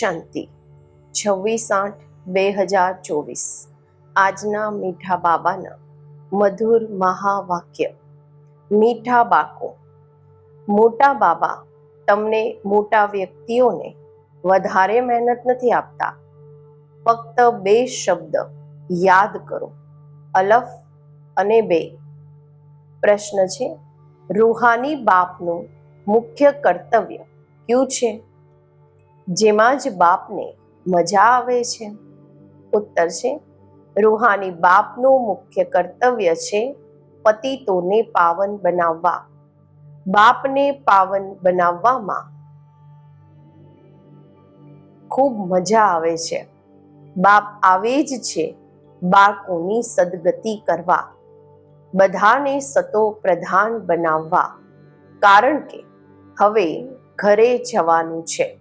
શાંતિ. છવ્વીસ આઠ બે હજાર ચોવીસ. આજના મીઠા બાબાના મધુર મહાવાક્ય. મીઠા બાકો મોટા બાબા તમને મોટા વ્યક્તિઓને વધારે મહેનત નથી આપતા. ફક્ત બે શબ્દ યાદ કરો. અલફ અને બે. પ્રશ્ન છે, રૂહાની બાપનું મુખ્ય કર્તવ્ય કયું છે? જેમાં જ બાપને મજા આવે છે. ઉત્તર છે, રૂહાની બાપનું મુખ્ય કર્તવ્ય છે પતિતોને પાવન બનાવવા. બાપને પાવન બનાવવામાં ખૂબ મજા આવે છે. બાપ આવે જ છે બાળકોની સદગતિ કરવા. બધાને સતો પ્રધાન બનાવવા. કારણ કે હવે ઘરે જવાનું છે.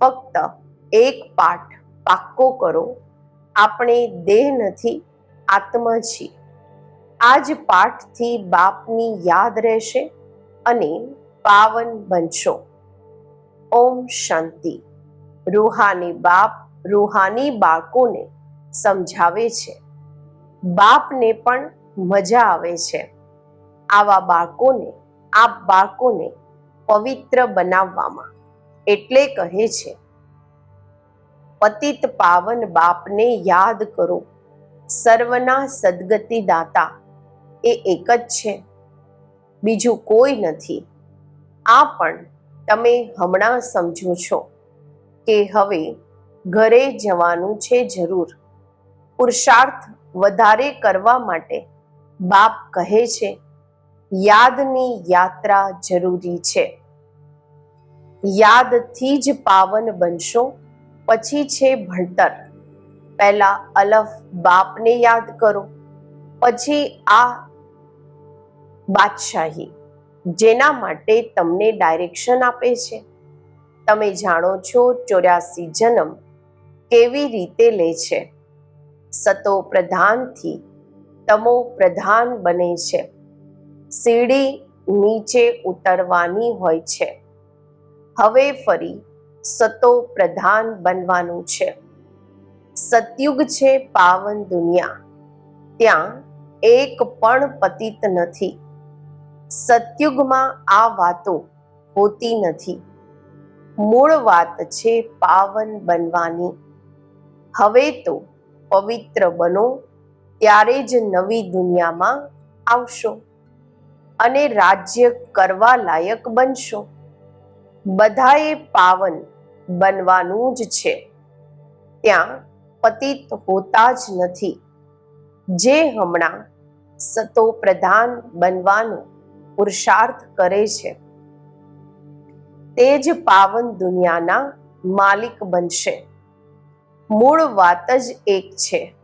ફક્ત એક પાઠ પાક્કો કરો. આપણે દેહ નથી, આત્મા છીએ. આ જ પાઠથી બાપની યાદ રહેશે અને પાવન બનશો. ઓમ શાંતિ. રૂહાની બાપ રૂહાની બાળકોને સમજાવે છે. બાપને પણ મજા આવે છે. આવા બાળકોને આ બાળકોને પવિત્ર બનાવવામાં એટલે કહે છે, પતિત પાવન બાપને યાદ કરો. સર્વના સદગતિ દાતા એ એક જ છે. બીજું કોઈ નથી. આ પણ તમે હમણાં સમજો છો કે હવે ઘરે જવાનું છે જરૂર. પુરુષાર્થ વધારે કરવા માટે બાપ કહે છે, યાદની યાત્રા જરૂરી છે. યાદથી જ પાવન બનશો, પછી છે ભણતર. પહેલા અલફ બાપને યાદ કરો, પછી આ બાદશાહી, જેના માટે તમને ડાયરેક્શન આપે છે. તમે જાણો છો ચોર્યાસી જન્મ કેવી રીતે લે છે. સતો પ્રધાનથી તમો પ્રધાન બને છે. સીડી નીચે ઉતરવાની હોય છે. હવે ફરી સતો પ્રધાન બનવાનું છે. સતયુગ છે પાવન દુનિયા. ત્યાં એક પણ પતિત નથી. સતયુગમાં આ વાતો હોતી નથી. મૂળ વાત છે પાવન બનવાની. હવે તો પવિત્ર બનો ત્યારે જ નવી દુનિયામાં આવશો અને રાજ્ય કરવા લાયક બનશો. બધાએ પાવન બનવાનું જ છે. ત્યાં પતિત હોતા જ નથી. જે હમણાં સતો પ્રધાન બનવાનો પુરુષાર્થ કરે છે, તે જ પાવન દુનિયાના માલિક બનશે. મૂળ વાત જ એક છે.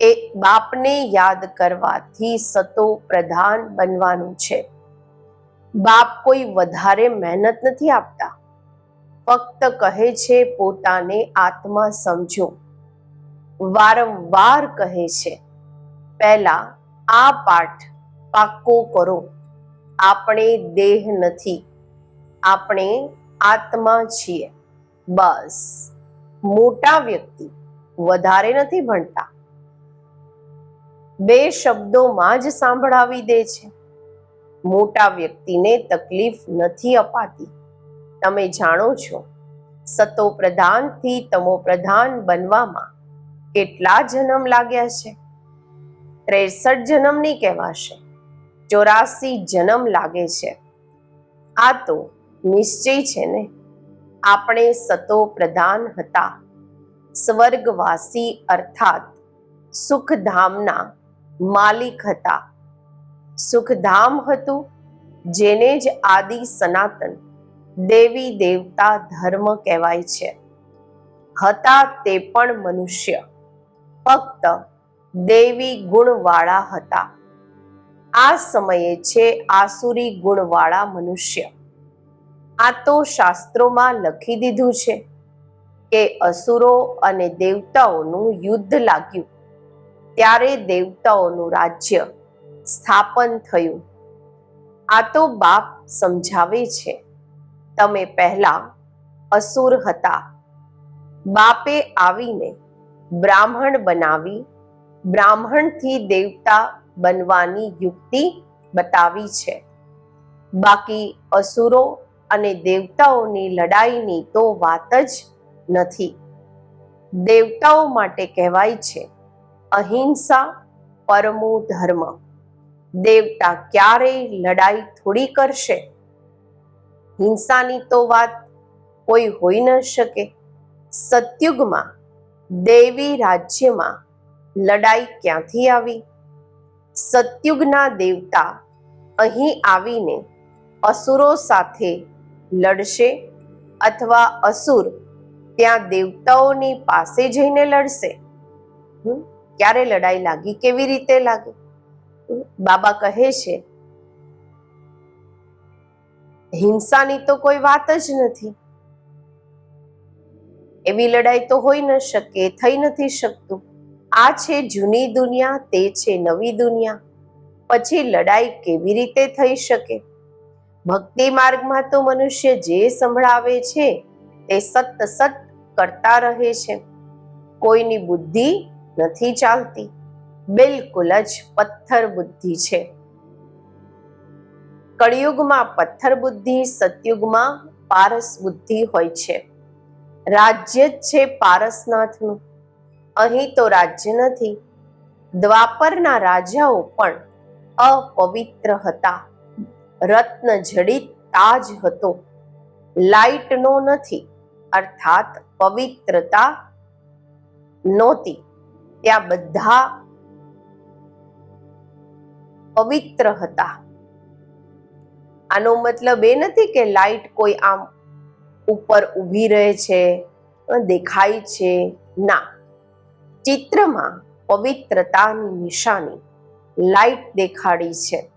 એ બાપને યાદ કરવાથી સતો પ્રધાન બનવાનું છે. બાપ કોઈ વધારે મહેનત નથી આપતા. ફક્ત કહે છે, પોતાને આત્મા સમજો. વારંવાર કહે છે, પહેલા આ પાઠ પાક્કો કરો. આપણે દેહ નથી. આપણે આત્મા છીએ. બસ. મોટા વ્યક્તિ વધારે નથી ભણતા. બે શબ્દોમાં જ સાંભળાવી દે છે. મોટા વ્યક્તિને તકલીફ નથી અપાતી. તમે જાણો છો, સતો પ્રધાનથી તમો પ્રધાન બનવામાં કેટલા જન્મ લાગ્યા છે? ત્રેસઠ જન્મ નહીં કહેવાશે. ચોરાસી જન્મ લાગે છે. આ તો નિશ્ચય છે ને? આપણે સતો પ્રધાન હતા. સ્વર્ગવાસી અર્થાત સુખધામના માલિક હતા. સુખધામ હતું, જેને જ આદિ સનાતન, દેવી દેવતા ધર્મ કહેવાય છે. હતા તે પણ મનુષ્ય, ફક્ત દેવી ગુણવાળા હતા. આ સમયે છે આસુરી ગુણવાળા મનુષ્ય. આ તો શાસ્ત્રોમાં લખી દીધું છે કે અસુરો અને દેવતાઓનું યુદ્ધ લાગ્યું. ત્યારે દેવતાઓનું રાજ્ય સ્થાપન થયું. આ તો બાપ સમજાવે છે. તમે પહેલા અસુર હતા. બાપે આવીને બ્રાહ્મણ બનાવી, બ્રાહ્મણથી દેવતા બનવાની યુક્તિ બતાવી છે. બાકી અસુરો અને દેવતાઓની લડાઈની તો વાત જ નથી. દેવતાઓ માટે કહેવાય છે, અહિંસા પરમો ધર્મ. દેવતા ક્યારેય લડાઈ થોડી કરશે હિંસાની તો વાત કોઈ હોઈ ન શકે સતયુગમાં દેવી રાજ્યમાં લડાઈ ક્યાંથી આવી સતયુગના દેવતા અહીં આવીને અસુરો સાથે લડશે અથવા અસુર ત્યાં દેવતાઓની પાસે જઈને લડશે? ક્યારે લડાઈ લાગી, કેવી રીતે લાગી? બાબા કહે છે, હિંસાની તો કોઈ વાત જ નથી. એવી લડાઈ તો હોઈ ન શકે, થઈ નથી શકતું. આ છે જૂની દુનિયા, તે છે નવી દુનિયા. પછી લડાઈ કેવી રીતે થઈ શકે? ભક્તિ માર્ગમાં તો મનુષ્ય જે સંભળાવે છે, તે સત સત કરતા રહે છે. કોઈની બુદ્ધિ નથી ચાલતી. બિલકુલ જ પથ્થર બુદ્ધિ છે. કળિયુગમાં પથ્થર બુદ્ધિ, સતયુગમાં પારસ બુદ્ધિ હોય છે. રાજ્ય જ છે પારસનાથનું. અહીં તો રાજ્ય નથી. દ્વાપરના રાજાઓ પણ અપવિત્ર હતા. રત્ન જડિત તાજ હતો. લાઈટનો નથી, અર્થાત પવિત્રતા નહોતી. ત્યાં બધા પવિત્ર હતા. આનો મતલબ એ નથી કે લાઈટ કોઈ આમ ઉપર ઊભી રહે છે, દેખાય છે. ના. ચિત્રમાં પવિત્રતાની નિશાની લાઈટ દેખાડી છે.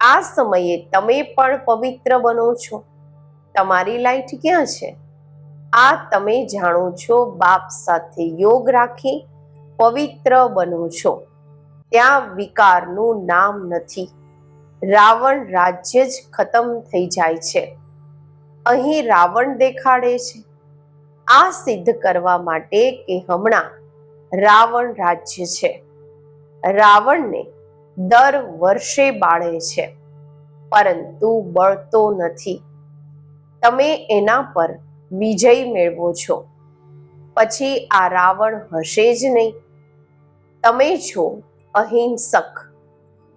આ સમયે તમે પણ પવિત્ર બનો છો. તમારી લાઈટ ક્યાં છે? આ તમે જાણો છો. બાપ સાથે યોગ રાખી પવિત્ર બનો છો. ત્યાં વિકારનું નામ નથી. રાવણ રાજ્ય જ ખતમ થઈ જાય છે. અહીં રાવણ દેખાડે છે. આ સિદ્ધ કરવા માટે કે હમણાં રાવણ રાજ્ય છે. રાવણને દર વર્ષે બાળે છે, પરંતુ બળતો નથી. તમે એના પર વિજય મેળવો છો. પછી આ રાવણ હશે જ નહીં. તમે છો અહિંસક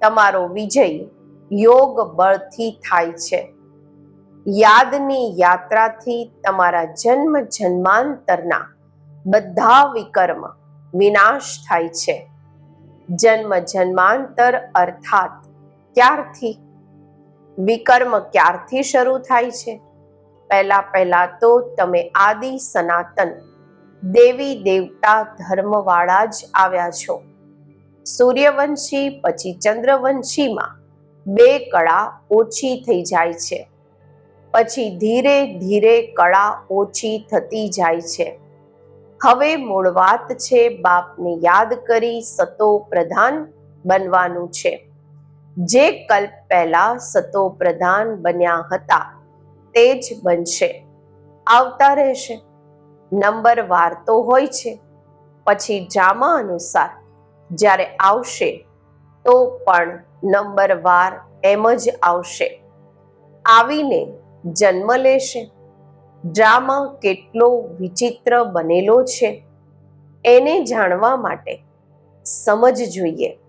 તમારો વિજય યોગ બળથી થાય છે. યાદની યાત્રાથી તમારા જન્મ જન્માંતરના બધા વિકર્મ વિનાશ થાય છે. જન્મ જન્માંતર અર્થાત ક્યારથી? વિકર્મ ક્યારથી શરૂ થાય છે? પહેલા પહેલા તો તમે આદિ સનાતન દેવી દેવતા ધર્મવાળા જ આવ્યા છો. સૂર્યવંશી પછી ચંદ્રવંશીમાં બે કળા ઓછી થઈ જાય છે. પછી ધીરે ધીરે કળા ઓછી થતી જાય છે. હવે મૂળ વાત છે બાપને યાદ કરી સતો પ્રધાન બનવાનું છે. જે કલ્પ પહેલા સતો પ્રધાન બન્યા હતા તે જ બનશે. આવતા રહેશે. નંબર વાર તો હોય છે. પછી ડ્રામા અનુસાર જ્યારે આવશે, તો પણ નંબર વાર એમ જ આવશે. આવીને જન્મ લેશે. ડ્રામા કેટલો વિચિત્ર બનેલો છે. એને જાણવા માટે સમજ જોઈએ.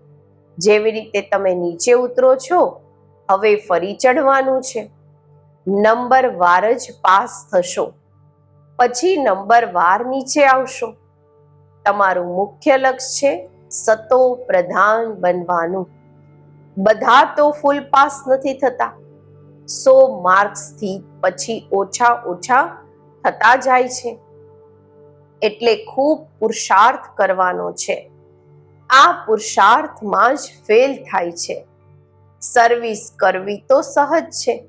જેવી રીતે તમે નીચે ઉતરો છો, હવે ફરી ચડવાનું છે. નંબર વાર જ પાસ થશો. પછી નંબર વાર નીચે આવશો. તમારું મુખ્ય લક્ષ્ય છે સતો પ્રધાન બનવાનું. બધા તો ફૂલ પાસ નથી થતા. સો માર્ક્સથી પછી ઓછા ઓછા થતા જાય છે. એટલે ખૂબ પુરુષાર્થ કરવાનો છે. આ પુરુષાર્થમાં જ ફેલ થાય છે. સર્વિસ કરવી તો સહજ છે.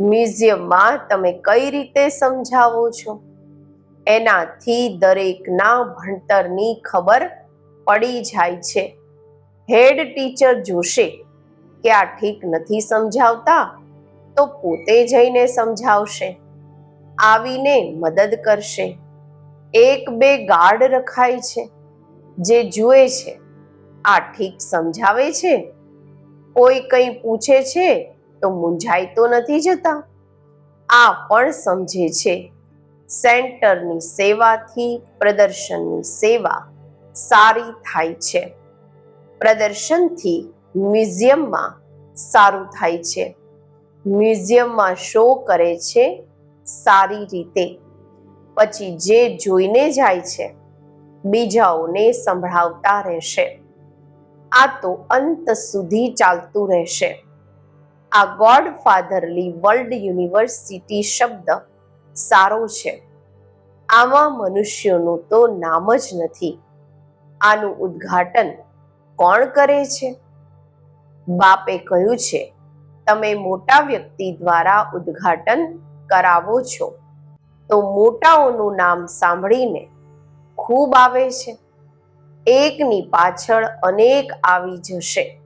મ્યુઝિયમમાં તમે કઈ રીતે સમજાવો છો? એનાથી દરેકના ભણતરની ખબર પડી જાય છે. હેડ ટીચર જોશે કે આ ઠીક નથી સમજાવતા, તો પોતે જઈને સમજાવશે. આવીને મદદ કરશે. એક બે ગાર્ડ રખાય છે. જે જુએ છે, આ ઠીક સમજાવે છે? કોઈ કંઈ પૂછે છે, તો મૂંઝાઈ તો નથી જતા. આ પણ સમજે છે. સેન્ટરની સેવાથી, પ્રદર્શનની સેવા સારી થાય છે. પ્રદર્શનથી મ્યુઝિયમમાં સારું થાય છે. મ્યુઝિયમમાં શો કરે છે સારી રીતે. પછી જે જોઈને જાય છે, બીજાઓને સંભળાવતા રહેશે. આ તો અંત સુધી ચાલતું રહેશે. આ ગોડ ફાધરલી વર્લ્ડ યુનિવર્સિટી શબ્દ સારો છે. આમાં મનુષ્યોનું તો નામ જ નથી. આનું ઉદ્ઘાટન કોણ કરે છે? બાપે કહ્યું છે, તમે મોટા વ્યક્તિ દ્વારા ઉદ્ઘાટન કરાવો છો. તો મોટાઓનું નામ સાંભળીને ખૂબ આવે છે. એકની પાછળ અનેક આવી જશે.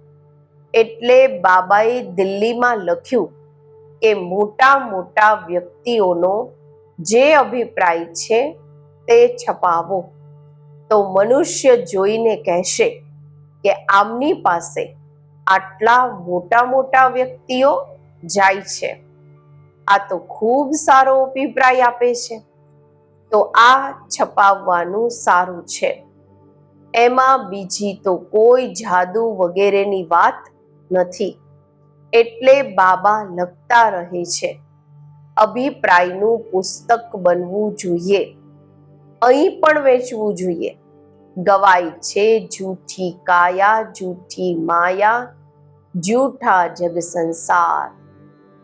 એટલે બાબાએ દિલ્હીમાં લખ્યું કે મોટા મોટા વ્યક્તિઓનો જે અભિપ્રાય છે તે છપાવો. તો મનુષ્ય જોઈને કહેશે કે આમની પાસે આટલા મોટા મોટા વ્યક્તિઓ જાય છે. આ તો ખૂબ સારો અભિપ્રાય આપે છે. તો આ છપાવવાનું સારું છે. એમાં બીજી તો કોઈ જાદુ વગેરેની વાત નથી. એટલે બાબા લખતા રહે છે. અભિપ્રાયનું પુસ્તક બનવું જોઈએ. અહીં પણ વેચવું જોઈએ. ગવાય છે જૂઠી કાયા, જૂઠી માયા, જૂઠા જગ સંસાર.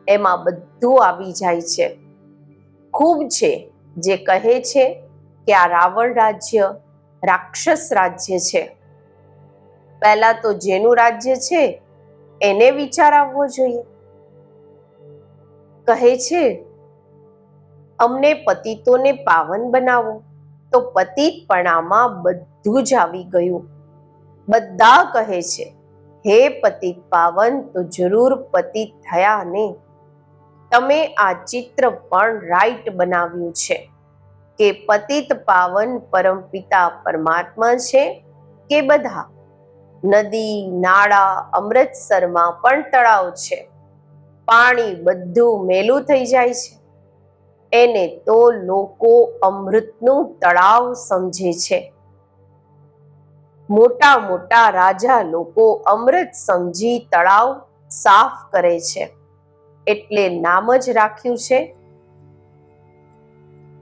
એમાં બધું આવી જાય છે. ખૂબ છે જે કહે છે કે આ રાવણ રાજ્ય રાક્ષસ રાજ્ય છે. પહેલા તો જેનું રાજ્ય છે એને વિચાર આવવો જોઈએ. કહે છે, અમને પતિતોને પાવન બનાવો. તો પતિતપણામાં બધું જ આવી ગયું. બધા કહે છે, હે પતિત પાવન, તો જરૂર પતિત થયા ને. તમે આ ચિત્ર પણ રાઈટ બનાવ્યું છે કે પતિત પાવન પરમપિતા પરમાત્મા છે કે બધા. નદી, નાળા, અમૃતસરમાં પણ તળાવ છે. પાણી બધું મેલું થઈ જાય છે. એને તો લોકો અમૃતનું તળાવ સમજે છે. મોટા મોટા રાજા લોકો અમૃત સમજી તળાવ સાફ કરે છે. એટલે નામ જ રાખ્યું છે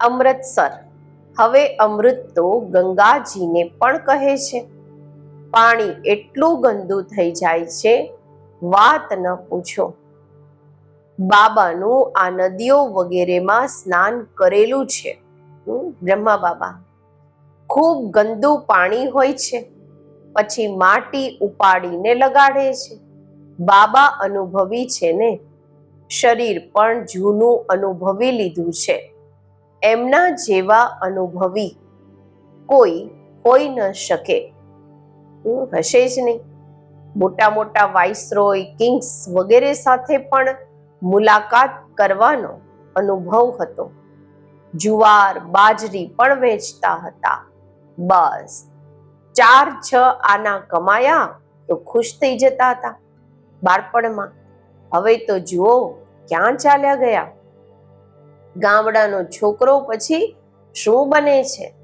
અમૃતસર. હવે અમૃત તો ગંગાજીને પણ કહે છે. પાણી એટલું ગંદુ થઈ જાય છે, વાત ન પૂછો. બાબાનું આ નદીઓ વગેરેમાં સ્નાન કરેલું છે. હમ, બ્રહ્મા બાબા. ખૂબ ગંદુ પાણી હોય છે. પછી માટી ઉપાડીને લગાડે છે. બાબા અનુભવી છે ને? શરીર પણ જૂનું અનુભવી લીધું છે. એમના જેવા અનુભવી કોઈ હોઈ ન શકે. હશે જ નહીં. મોટા મોટા વાઇસરોય કિંગ્સ વગેરે સાથે પણ મુલાકાત કરવાનો અનુભવ હતો. જુવાર, બાજરી પણ વેચતા હતા. બસ. ચાર, છ આના કમાયા તો ખુશ થઈ જતા હતા બાળપણમાં. હવે તો જુઓ ક્યાં ચાલ્યા ગયા. ગામડાનો છોકરો પછી શું બને છે?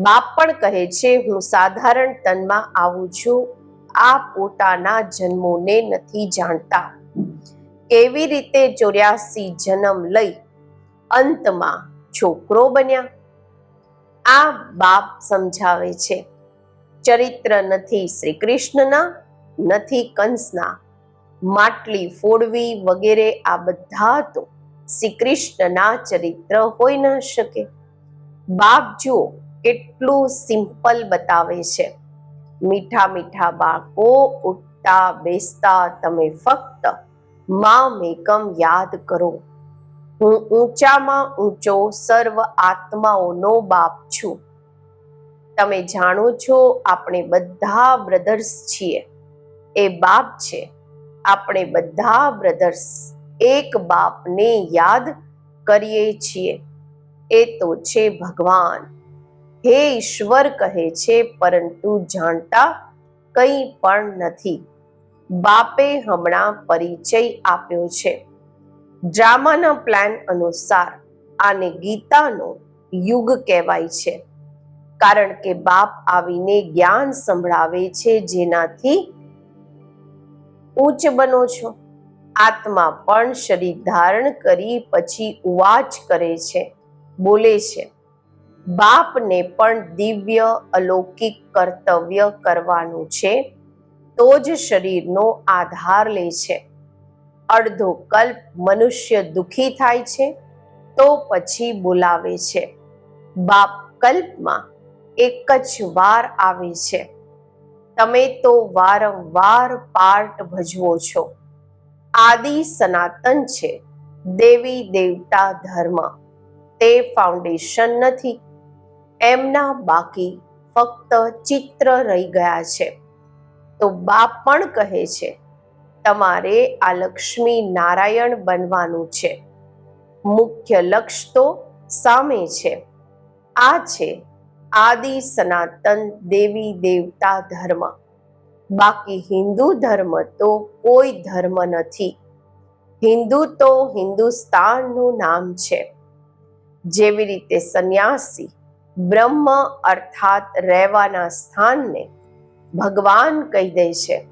બાપ પણ કહે છે, હું સાધારણ તનમાં આવું છું આ પોતાના જન્મોને નથી જાણતા. કેવી રીતે ચોર્યાસી જન્મ લઈ અંતમાં છોકરો બન્યા? આ બાપ સમજાવે છે, ચરિત્ર નથી શ્રી કૃષ્ણના નથી કંસના. માટલી ફોડવી વગેરે આ બધા તો શ્રી કૃષ્ણના ચરિત્ર હોઈ ન શકે. બાપ જુઓ, કેટલું સિમ્પલ બતાવે છે. મીઠા મીઠા બાળકો ઉઠતા, બેસતા, તમે ફક્ત મા મેકમ યાદ કરો. હું ઊંચામાં ઊંચો સર્વ આત્માઓનો બાપ છું. તમે જાણો છો આપણે બધા બ્રધર્સ છીએ. એ બાપ છે. આપણે બધા બ્રધર્સ એક બાપને યાદ કરીએ છીએ. એ તો છે ભગવાન. હે ઈશ્વર કહે છે, પરંતુ જાણતા કંઈ પણ નથી. બાપે હમણાં પરિચય આપ્યો છે. ડ્રામાના પ્લાન અનુસાર આને ગીતાનો યુગ કહેવાય છે. કારણ કે બાપ આવીને જ્ઞાન સંભળાવે છે, જેનાથી ઉચ્ચ બનો છો. આત્મા પણ શરીર ધારણ કરી પછી ઉવાચ કરે છે. બોલે છે બાપને પણ દિવ્ય અલૌકિક કર્તવ્ય કરવાનું છે, તો જ શરીરનો આધાર લે છે. અડધો કલ્પ મનુષ્ય દુખી થાય છે, તો પછી બોલાવે છે. બાપ કલ્પમાં એક જ વાર આવે છે. તમે તો વારંવાર પાર્ટ ભજવો છો. આદિ સનાતન છે, દેવી દેવતા ધર્મ. તે ફાઉન્ડેશન નથી. એમના બાકી ફક્ત ચિત્ર રહી ગયા છે. તો બાપ પણ કહે છે, તમારે આ લક્ષ્મી નારાયણ બનવાનું છે. મુખ્ય લક્ષ્ય તો સામે છે. આ છે આદિ સનાતન દેવી દેવતા ધર્મ. બાકી હિન્દુ ધર્મ તો કોઈ ધર્મ નથી. હિન્દુ તો હિન્દુસ્તાનનું નામ છે. જેવી રીતે સંન્યાસી બ્રહ્મ અર્થાત રહેવાના સ્થાનને ભગવાન કહી દે છે.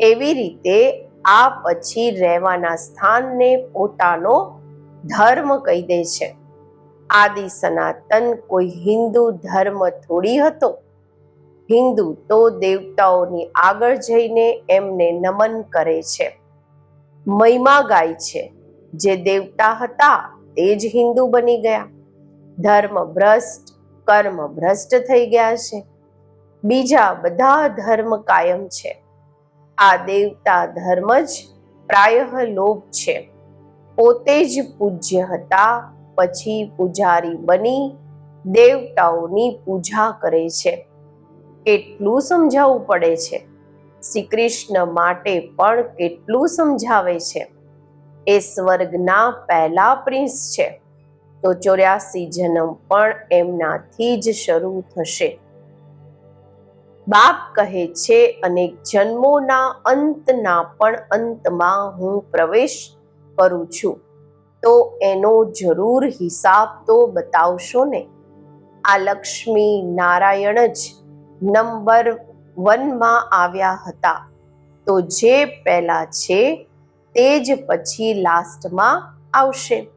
એવી રીતે આ પછી રહેવાના સ્થાનને પોતાનો ધર્મ કહી દે છે. આદિ સનાતન કોઈ હિન્દુ ધર્મ થોડી હતો. હિન્દુ તો દેવતાઓની આગળ જઈને એમને નમન કરે છે. મહિમા ગાય છે. જે દેવતા હતા તે જ હિન્દુ બની ગયા. ધર્મ ભ્રષ્ટ કર્મ ભ્રષ્ટ થઈ ગયા છે. બીજા બધા ધર્મ કાયમ છે. આ દેવતા ધર્મ જ પ્રાયઃ લોભ છે. પોતે જ પૂજ્ય હતા, પછી પૂજારી બની, દેવતાઓની પૂજા કરે છે. કેટલું સમજાવવું પડે છે. શ્રી કૃષ્ણ માટે પણ કેટલું સમજાવે છે. એ સ્વર્ગના પહેલા પ્રિન્સ છે. તો ચોર્યાસી જન્મ પણ એમનાથી જ શરૂ થશે. બાપ કહે છે અનેક જન્મોના અંતના પણ અંતમાં હું પ્રવેશ કરું છું. તો એનો જરૂર હિસાબ તો બતાવશો ને? આ લક્ષ્મી નારાયણ જ નંબર વનમાં આવ્યા હતા. તો જે પહેલા છે, તે જ પછી લાસ્ટમાં આવશે.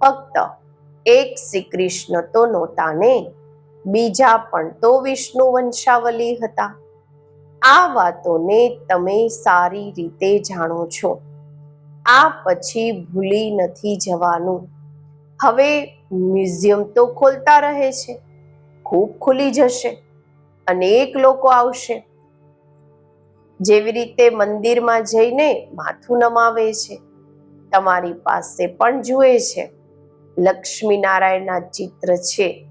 ફક્ત એક શ્રી કૃષ્ણ તો નહોતા ને બીજા પણ તો વિષ્ણુ વંશાવલી હતા. આ વાતોને તમે સારી રીતે જાણો છો. આ પછી ભૂલી નથી જવાનું. હવે મ્યુઝિયમ તો ખોલતા રહે છે. ખૂબ ખુલી જશે અનેક લોકો આવશે. જેવી રીતે મંદિરમાં જઈને માથું નમાવે છે, તમારી પાસે પણ જુએ છે. લક્ષ્મી નારાયણના ચિત્ર છે.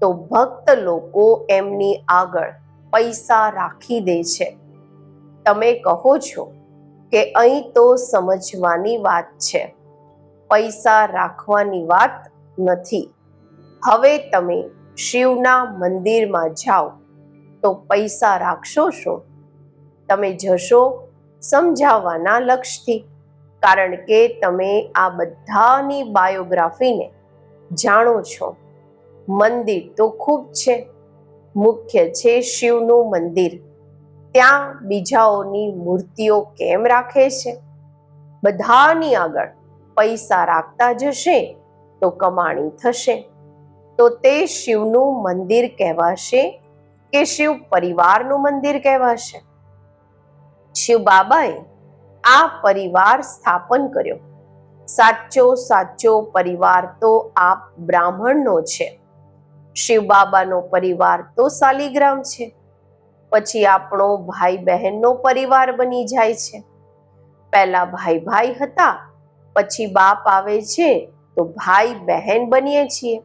તો ભક્ત લોકો એમની આગળ પૈસા રાખી દે છે. તમે કહો છો કે અહીં તો સમજવાની વાત છે. પૈસા રાખવાની વાત નથી. હવે તમે શિવના મંદિરમાં જાઓ, તો પૈસા રાખશો શું? તમે જશો સમજાવવાના લક્ષ્યથી. કારણ કે તમે આ બધાની બાયોગ્રાફીને જાણો છો. મંદિર તો ખૂબ છે. મુખ્ય છે શિવનું મંદિર. ત્યાં બીજાઓની મૂર્તિઓ કેમ રાખે છે? બધાની આગળ પૈસા રાખતા જશે તો કમાણી થશે. તો તે શિવનું મંદિર કહેવાશે કે શિવ પરિવારનું મંદિર કહેવાશે? શિવ બાબાએ આ પરિવાર સ્થાપન કર્યો. સાચો સાચો પરિવાર તો આ બ્રાહ્મણનો છે. શિવ બાબાનો પરિવાર તો શાલિગ્રામ છે. પછી આપણો ભાઈ બહેનનો પરિવાર બની જાય છે. પહેલા ભાઈ ભાઈ હતા, પછી બાપ આવે છે તો ભાઈ બહેન બનીએ છીએ.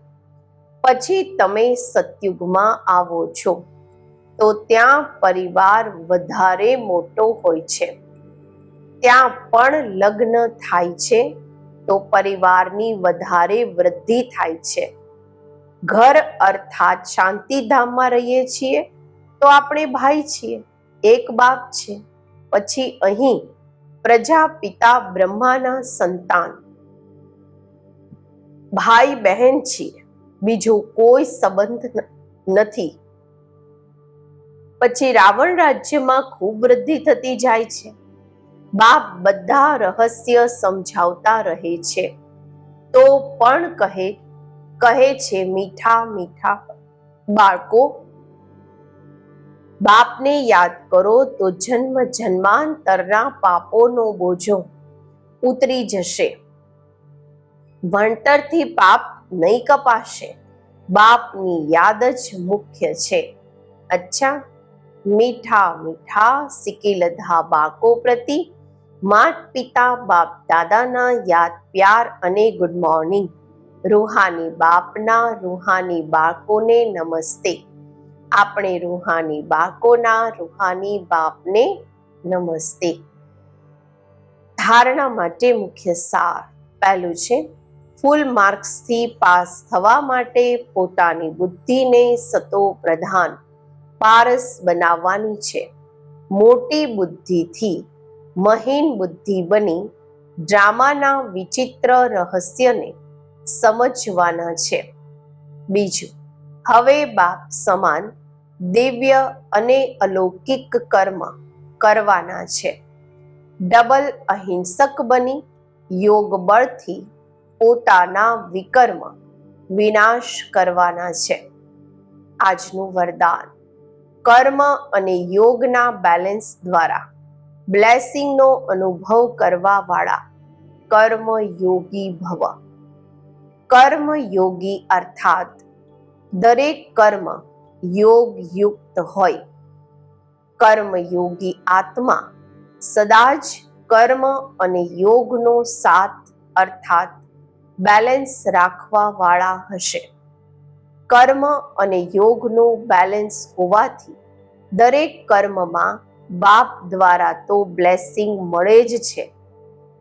પછી તમે સતયુગમાં આવો છો. તો ત્યાં પરિવાર વધારે મોટો હોય છે. ત્યાં પણ લગ્ન થાય છે, તો પરિવારની વધારે વૃદ્ધિ થાય છે. ઘર અર્થાત શાંતિધામમાં રહીએ છીએ, તો આપણે ભાઈ છીએ, એક બાપ છે. પછી અહીં પ્રજાપિતા બ્રહ્માના સંતાન. ભાઈ બહેન છીએ, બીજો કોઈ સંબંધ નથી. પછી રાવણ રાજ્યમાં ખૂબ વૃદ્ધિ થતી જાય છે. બાપ બધા રહસ્ય સમજાવતા રહે છે. તો પણ કહે કહે છે, મીઠા મીઠા બાળકો, બાપને યાદ કરો તો જન્મ જન્માંતરના પાપોનો બોજો ઉતરી જશે. ભણતરથી પાપ નહીં કપાશે. બાપની યાદ જ મુખ્ય છે. અચ્છા, મીઠા મીઠા સિકિલધા બાકો પ્રતિ માત પિતા બાપ દાદાના યાદ, પ્યાર અને ગુડ મોર્નિંગ રૂહાની બાપના, રૂહાની બાળકોને નમસ્તે. આપણે રૂહાની બાળકોના, રૂહાની બાપને નમસ્તે. ધારણા માટે મુખ્ય સાર પહેલું છે, ફૂલ માર્ક્સથી પાસ થવા માટે પોતાની બુદ્ધિને સતો પ્રધાન. પારસ બનાવવાની છે. મોટી બુદ્ધિથી મહીન બુદ્ધિ બની ડ્રામાના વિચિત્ર રહસ્યને સમજવાના છે. બીજું, હવે બાપ સમાન દિવ્ય અને અલૌકિક કર્મ કરવાના છે. ડબલ અહિંસક બની યોગ બળથી પોતાના વિકર્મ વિનાશ કરવાના છે. આજનું વરદાન, કર્મ અને યોગના બેલેન્સ દ્વારા બ્લેસિંગનો અનુભવ કરવાવાળા કર્મ યોગી ભવ. કર્મ યોગી અર્થાત દરેક કર્મ યોગ યુક્ત હોય. કર્મ યોગી આત્મા સદા જ કર્મ અને યોગનો સાથ અર્થાત બેલેન્સ રાખવા હશે. કર્મ અને યોગનું બેલેન્સ હોવાથી દરેક કર્મમાં બાપ દ્વારા તો બ્લેસિંગ મળે જ છે.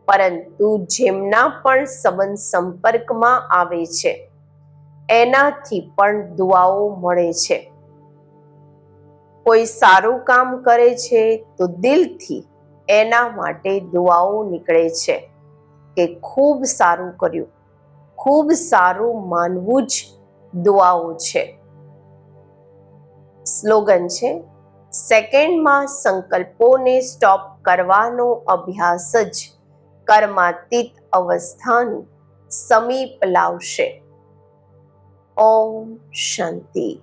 પરંતુ જેમના પણ સંબંધ સંપર્કમાં આવે છે, એનાથી પણ દુઆઓ મળે છે. કોઈ સારું કામ કરે છે તો દિલથી એના માટે દુઆઓ નીકળે છે કે ખૂબ સારું કર્યું, ખૂબ સારું માનવું જ દુઆઓ છે. સ્લોગન છે સેકન્ડમાં સંકલ્પોને સ્ટોપ કરવાનો અભ્યાસ જ કર્માતીત અવસ્થાની સમીપ લાવશે. ઓમ શાંતિ.